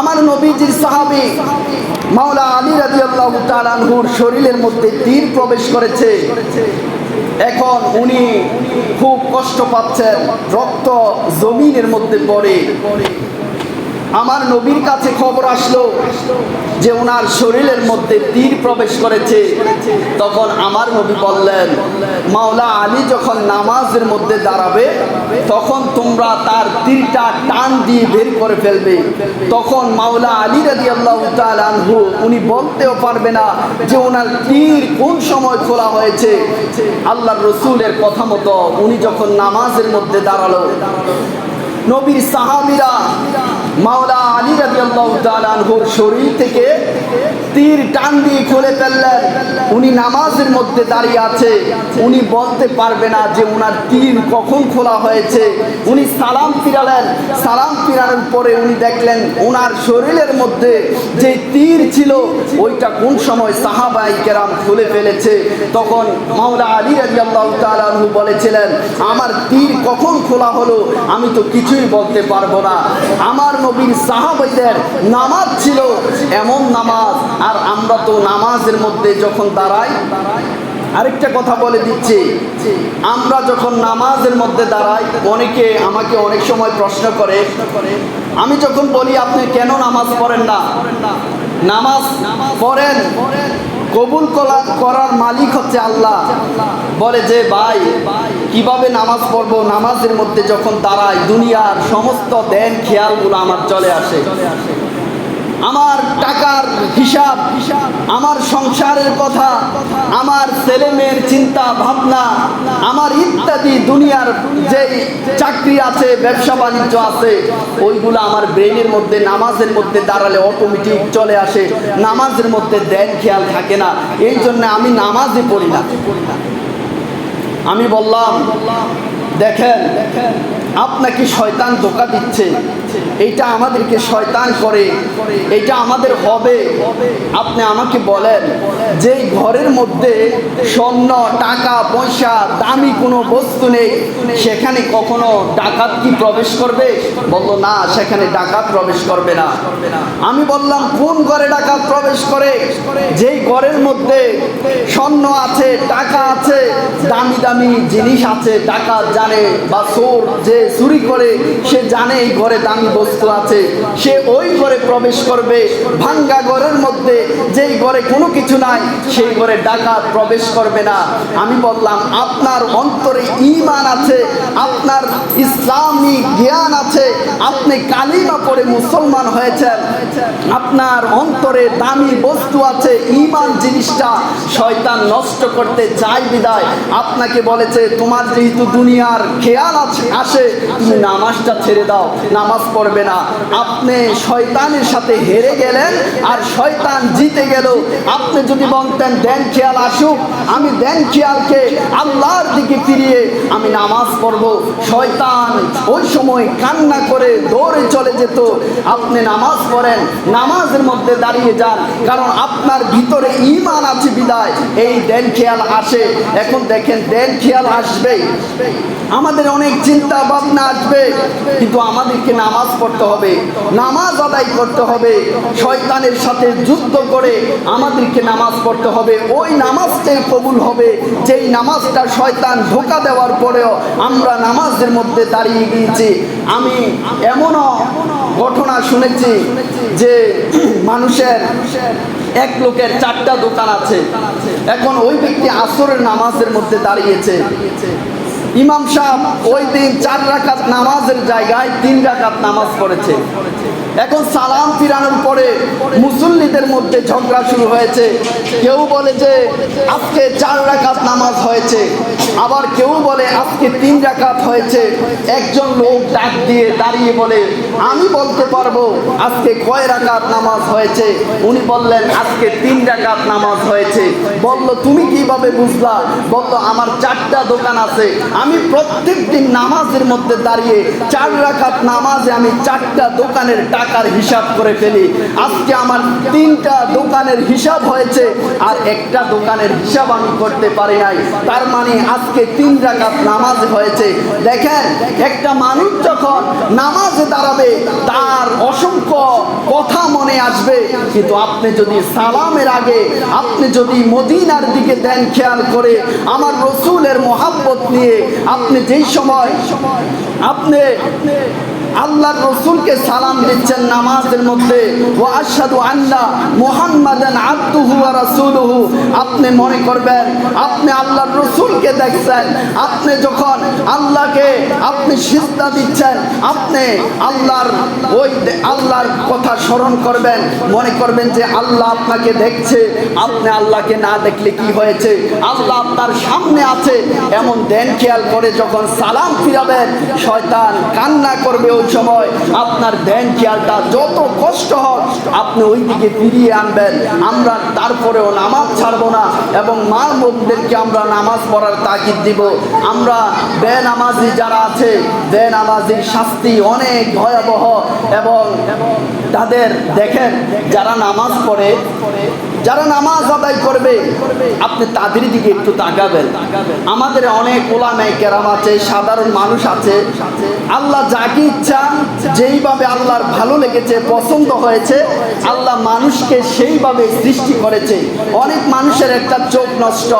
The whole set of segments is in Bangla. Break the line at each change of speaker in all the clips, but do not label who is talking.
আমার নবীজির সাহাবি মাওলা আলী রাজি আল্লাহ তালানহুর শরীরের মধ্যে তীর প্রবেশ করেছে। এখন উনি খুব কষ্ট পাচ্ছেন, রক্ত জমিনের মধ্যে পড়ে। আমার নবীর কাছে খবর আসলো যে ওনার শরীরের মধ্যে তীর প্রবেশ করেছে। তখন আমার নবী বললেন, মাওলা আলী যখন নামাজের মধ্যে দাঁড়াবে, তখন তোমরা তার তীরটা টান দিয়ে বের করে ফেলবে। তখন মাওলা আলী রাজি আল্লাহ আনহু উনি বলতেও পারবে না যে ওনার তীর কোন সময় খোলা হয়েছে। আল্লাহ রসুলের কথা মতো উনি যখন নামাজের মধ্যে দাঁড়াল, নবীর সাহাবিরা মাওলা আলী তাআলা আনহুর শরীর থেকে তীর টান দিয়ে খুলে ফেললেন। উনি নামাজের মধ্যে দাঁড়িয়ে আছে। উনি বলতে পারবে না যে ওনার তীর কখন খোলা হয়েছে। উনি সালাম ফিরালেন। সালাম ফিরানোর পরে উনি দেখলেন ওনার শরীরের মধ্যে যে তীর ছিল, ওইটা কোন সময় সাহাবাই কেরাম খুলে ফেলেছে। তখন মাওলা আলী রাদিয়াল্লাহু তাআলা আনহু বলেছিলেন, আমার তীর কখন খোলা হলো, আমি তো কিছুই বলতে পারব না। আমার নবীর সাহাবাইদের নামাজ ছিল এমন নামাজ। আর আমরা তো নামাজের মধ্যে যখন দাঁড়াই, আরেকটা কথা বলে দিচ্ছি। আমরা যখন নামাজের মধ্যে দাঁড়াই, অনেকে আমাকে অনেক সময় প্রশ্ন করে। আমি যখন বলি, আপনি কেন নামাজ পড়েন না? নামাজ পড়েন, কবুল করা করার মালিক হচ্ছে আল্লাহ। বলে যে, ভাই, কীভাবে নামাজ পড়ব? নামাজের মধ্যে যখন দাঁড়ায় দুনিয়ার সমস্ত দেন খেয়ালগুলো আমার চলে আসে। আমার টাকার হিসাব, আমার সংসারের কথা, আমার ছেলে মেয়ের চিন্তা, ভাবনা, আমার ইত্যাদি দুনিয়ার যে চাকরি আছে, ব্যবসা বাণিজ্য আছে, ওইগুলো আমার ব্রেনের মধ্যে, নামাজের মধ্যে দাঁড়ালে অটোমেটিক চলে আসে। নামাজের মধ্যে দেন খেয়াল থাকে না। এই জন্য আমি নামাজে পড়ি না। আমি বললাম দেখেন, আপনাকে শয়তান ধোকা দিচ্ছে। এইটা আমাদেরকে শয়তান করে। এটা আমাদের হবে। আপনি আমাকে বলেন যে ঘরের মধ্যে স্বর্ণ, টাকা, পয়সা, দামি কোনো বস্তু নেই, সেখানে কখনো ডাকাত কি প্রবেশ করবে? বলল, না, সেখানে ডাকাত প্রবেশ করবে না। আমি বললাম, কোন ঘরে ডাকাত প্রবেশ করে? যেই ঘরের মধ্যে স্বর্ণ আছে, টাকা আছে, দামি দামি জিনিস আছে, ডাকাত জানে বা চোর যে চুরি করে, সে জানে এই ঘরে দামি বস্তু আছে। সে ওই ঘরে প্রবেশ করবে, ভাঙ্গা ঘরের মধ্যে, যেই ঘরে কোনো কিছু নাই সেই ঘরে ডাকাত প্রবেশ করবে না। আমি বললাম আপনার অন্তরে ইমান আছে আপনার ইসলামী জ্ঞান আছে, আপনি কালিমা পড়ে মুসলমান হয়েছেন, আপনার অন্তরে দামি বস্তু আছে ইমান জিনিসটা শয়তান নষ্ট করতে চাই বিদায়। আপনাকে বলেছে, তোমার যেহেতু দুনিয়ার খেয়াল আছে, আসে, তুমি নামাজটা ছেড়ে দাও, নামাজ পড়বে না। আপনি শয়তানের সাথে হেরে গেলেন, আর শয়তান জিতে গেল। আপনি যদি বলতেন, দেন খেয়াল আসুক, আমি দেন খেয়ালকে আল্লাহর দিকে ফিরিয়ে আমি নামাজ পড়ব। শয়তান ওই সময় কান্না করে দৌড়ে চলে যেত। আপনি নামাজ পড়েন, নামাজের মধ্যে দাঁড়িয়ে যান, কারণ আপনার ভিতরে ইমান আছে বিদায়। এই দেন খেয়াল আসে। এখন দেখেন, দেন খেয়াল আসবে। আমাদের অনেক চিন্তা ভাবনা আসবে, কিন্তু আমাদেরকে নামাজ পড়তে হবে, নামাজ আদায় করতে হবে, শয়তানের সাথে যুদ্ধ করে আমাদেরকে নামাজ পড়তে হবে। ওই নামাজটাই কবুল হবে। যেই নামাজটা শয়তান ধোকা দেওয়ার পরেও আমরা নামাজের মধ্যে দাঁড়িয়ে গিয়েছি। আমি এমনও ঘটনা শুনেছি যে মানুষের এক লোকের চারটা দোকান আছে। এখন ওই ব্যক্তি আসরের নামাজের মধ্যে দাঁড়িয়েছে। ইমাম সাহেব ওই দিন চার রাখাত নামাজের জায়গায় তিন রাখাত নামাজ পড়েছে। এখন সালাম ফিরানোর পরে মুসল্লিদের মধ্যে ঝগড়া শুরু হয়েছে। কেউ বলে যে, আজকে চার রাকাত নামাজ হয়েছে। আবার কেউ বলে, আজকে তিন রাকাত হয়েছে। একজন লোক ডাক দিয়ে দাঁড়িয়ে বলে, আমি বলতে পারব, আজকে কয় রাকাত নামাজ হয়েছে? উনি বললেন, আজকে তিন রাকাত নামাজ হয়েছে। বলল, তুমি কীভাবে বুঝলা? বলল, আমার চারটা দোকান আছে। আমি প্রত্যেক দিন নামাজের মধ্যে দাঁড়িয়ে চার রাকাত নামাজে আমি চারটা দোকানের টাকার হিসাব করে ফেলি। আজকে আমার তিনটা দোকানের হিসাব হয়েছে আর একটা দোকানের হিসাব আমি করতে পারি নাই। তার মানে আজকে তিন রাকাত নামাজ হয়েছে। দেখেন, একটা মানুষ যখন নামাজে দাঁড়াবে, তার অসংখ্য কথা মনে আসবে। কিন্তু আপনি যদি সালামের আগে, আপনি যদি মদিনার দিকে দেন খেয়াল করে, আমার রসুলের মোহাব্বত নিয়ে আপনি যেই সময়, আপনি আল্লাহর রসুলকে সালাম দিচ্ছেন নামাজের মধ্যে। ও আশহাদু আল্লাহ মুহাম্মাদান আবদুহু রাসূলুহু। আপনি মনে করবেন, আপনি আল্লাহর রসুলকে দেখছেন, আপনি যখন আল্লাহকে আপনি সিজদা দিচ্ছেন, আপনি আল্লাহর ওই আল্লাহর কথা স্মরণ করবেন, মনে করবেন যে আল্লাহ আপনাকে দেখছে, আপনি আল্লাহকে না দেখলে কি হয়েছে? আল্লাহ আপনার সামনে আছে, এমন দেন খেয়াল করে যখন সালাম ফিরাবেন, শয়তান কান্না করবে ওই সময় আপনার দেন খেয়ালটা যত কষ্ট হোক, আপনি ওই দিকে ফিরিয়ে আনবেন। আমরা তারপরেও নামাজ ছাড়বো না এবং মা বোনদেরকে আমরা নামাজ পড়ার তাগিদ দিব। আমরা বেনামাজি যারা আছে, বেনামাজির শাস্তি অনেক ভয়াবহ এবং তাদের দেখেন, যারা নামাজ পড়ে যারা নামাজ আদায় করবে, আপনি তাদের দিকে একটু তাকাবেন। আমাদের অনেক ওলামায় কেরাম আছে, সাধারণ মানুষ আছে। আল্লাহ যাকে ইচ্ছা, যেইভাবে আল্লাহর ভালো লেগেছে, পছন্দ হয়েছে, আল্লাহ মানুষকে সেইভাবে সৃষ্টি করেছে। অনেক মানুষের একটা চোখ নষ্ট।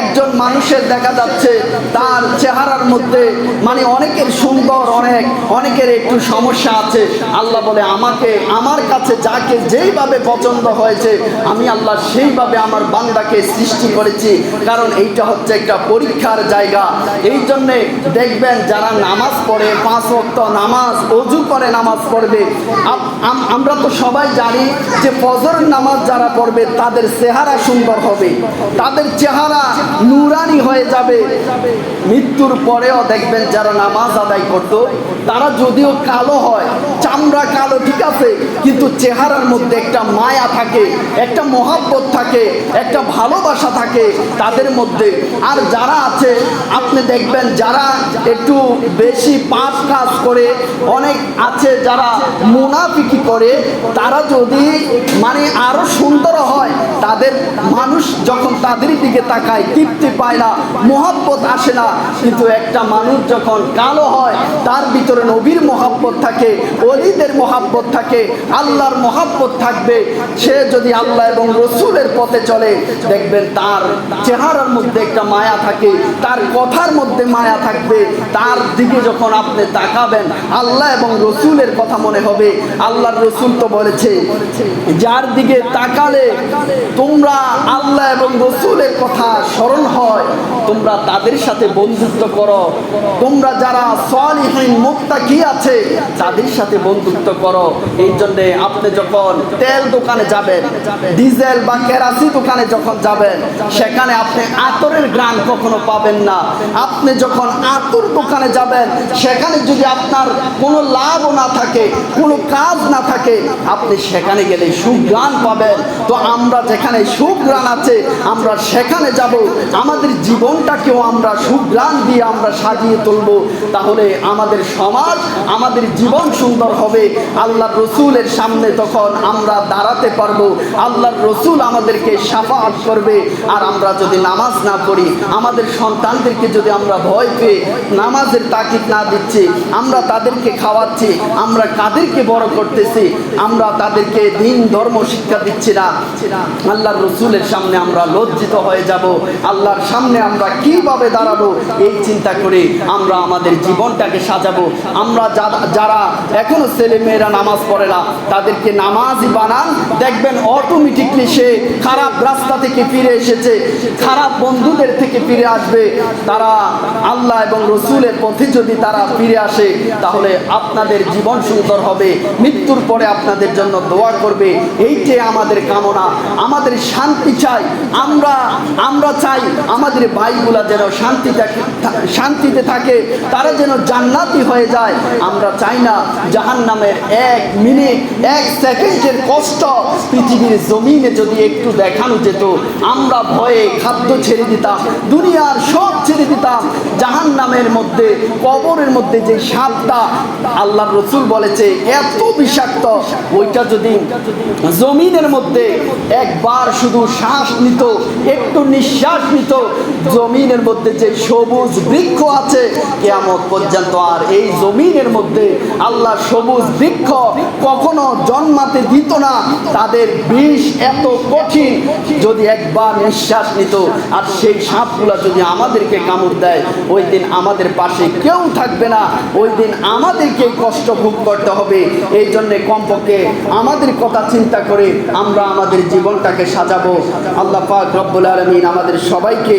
একজন মানুষের দেখা যাচ্ছে, তার চেহারার মধ্যে মানে অনেকের সুন্দর, অনেক, অনেকের একটু সমস্যা আছে। আল্লাহ বলে, আমাকে, আমার কাছে যাকে যেইভাবে পছন্দ হয়েছে, আমি আল্লাহ সেইভাবে আমার বান্দাকে সৃষ্টি করেছি। কারণ এইটা হচ্ছে একটা পরীক্ষার জায়গা। এই জন্যে দেখবেন যারা নামাজ পড়ে, পাঁচ ওয়াক্ত নামাজ, অজু করে নামাজ পড়বে। আমরা তো সবাই জানি যে ফজর নামাজ যারা পড়বে, তাদের চেহারা সুন্দর হবে। তাদের চেহারা নুরানি হয়ে যাবে। মৃত্যুর পরেও দেখবেন যারা নামাজ আদায় করত, তারা যদিও কালো হয়, চামড়া কালো ঠিক আছে, কিন্তু চেহারার মধ্যে একটা মায়া থাকে, একটা মহাব্বত থাকে একটা ভালোবাসা থাকে তাদের মধ্যে। আর যারা আপনি দেখবেন যারা একটু বেশি পাপ কাজ করে, অনেক আছে যারা মুনাফিকি করে, তারা যদি মানে আরও সুন্দর হয়, তাদের মানুষ যখন তাদের দিকে তাকায়, তৃপ্তি পায় না, মোহাব্বত আসে না, কিন্তু একটা মানুষ যখন কালো হয়, তার ভিতরে নবীর মোহাব্বত থাকে অলিদের মোহাব্বত থাকে, আল্লাহর মোহাব্বত থাকবে, সে যদি আল্লাহ এবং রসুলের পথে চলে, দেখবেন তার চেহারার মধ্যে একটা মায়া থাকে, তার কথার মধ্যে মায়া থাকবে। তার দিকে যখন আপনি তাকাবেন, আল্লাহ এবং রসুলের কথা মনে হবে। আল্লাহর রসুল তো বলেছে, যার দিকে তাকালে তোমরা আল্লাহ এবং রসুলের কথা স্মরণ হয়, তোমরা তাদের সাথে বন্ধুত্ব করো। তোমরা যারা সলিহীন মুক্তা কি আছে, তাদের সাথে বন্ধুত্ব করো। এই জন্যে আপনি যখন তেল দোকানে যাবেন, ডিজেল বা কেরাসি দোকানে যখন যাবেন, সেখানে আপনি আতরের গ্রান কখনো পাবেন না। আপনি যখন আতর দোকানে যাবেন, সেখানে যদি আপনার কোনো লাভও না থাকে, কোনো কাজ না থাকে, আপনি সেখানে গেলে সুগ্রাণ পাবেন। তো আমরা যেখানে সুগ্রাণ আছে, আমরা সেখানে যাব। আমাদের জীবনটাকেও আমরা সুগ্রাণ দিয়ে আমরা সাজিয়ে তুলব। তাহলে আমাদের সমাজ, আমাদের জীবন সুন্দর হবে। আল্লাহ রসুলের সামনে তখন আমরা দাঁড়াতে পারব। আল্লাহর রসুল আমাদেরকে সাফাত করবে। আর আমরা যদি নামাজ না পড়ি, আমাদের সন্তানদেরকে যদি আমরা ভয় পেয়ে নামাজের তাকিদ না দিচ্ছি, আমরা তাদেরকে খাওয়াচ্ছি, আমরা কাদেরকে বড় করতেছি, আমরা তাদেরকে দিন, ধর্ম, শিক্ষা দিচ্ছি না। আল্লাহর রসুলের সামনে আমরা লজ্জিত হয়ে যাব। আল্লাহর সামনে আমরা কীভাবে দাঁড়াবো? এই চিন্তা করে আমরা আমাদের জীবনটাকে সাজাবো। আমরা যারা- এখনও ছেলে মেয়েরা নামাজ পড়ে না, তাদেরকে নামাজই বানান। দেখবেন অটোমেটিকলি সে খারাপ রাস্তা থেকে ফিরে এসেছে, খারাপ বন্ধুদের থেকে ফিরে আসবে। তারা আল্লাহ এবং রসুলের পথে যদি তারা ফিরে আসে, তাহলে আপনাদের জীবন সুন্দর হবে। মৃত্যুর পরে আপনাদের জন্য দোয়া করবে। এইটাই আমাদের কামনা। আমাদের শান্তি চাই। আমরা আমরা চাই আমাদের ভাইগুলা যেন শান্তি থাকে, শান্তিতে থাকে, তারা যেন জান্নাতি হয়ে যায়। আমরা চাই না জাহান নামের এক মিনিট, এক সেকেন্ডের কষ্ট পৃথিবীর জমিনে যদি একটু দেখানো যেত। আমরা ভয়ে খাদ্য ছেড়ে দিতাম, দুনিয়ার সব ছেড়ে দিতাম। জাহান নামের মধ্যে, কবরের মধ্যে যে সাপটা আল্লাহ রসুল বলেছে, এত বিষাক্ত, ওইটা যদি জমিনের মধ্যে একবার শুধু শ্বাস নিত, একটু নিঃশ্বাস নিত, জমিনের মধ্যে যে সবুজ বৃক্ষ আছে, কেয়ামত পর্যন্ত আর এই জমিনের মধ্যে আল্লাহ সবুজ বৃক্ষ কখনো জন্মাতে দিত না। তাদের বিষ এত কঠিন, যদি একবার নিঃশ্বাস নিত, আর সেই সাপগুলো যদি আমাদেরকে কামড় দেয়, ওই দিন আমাদের পাশে কেউ থাকবে না, ওই দিন আমাদেরকে কষ্ট ভোগ করতে হবে। এই জন্যে কমপক্ষে আমাদের কথা চিন্তা করে আমরা আমাদের জীবনটাকে সাজাবো। আল্লাহ পাক রব্বুল আলমিন আমাদের সবাইকে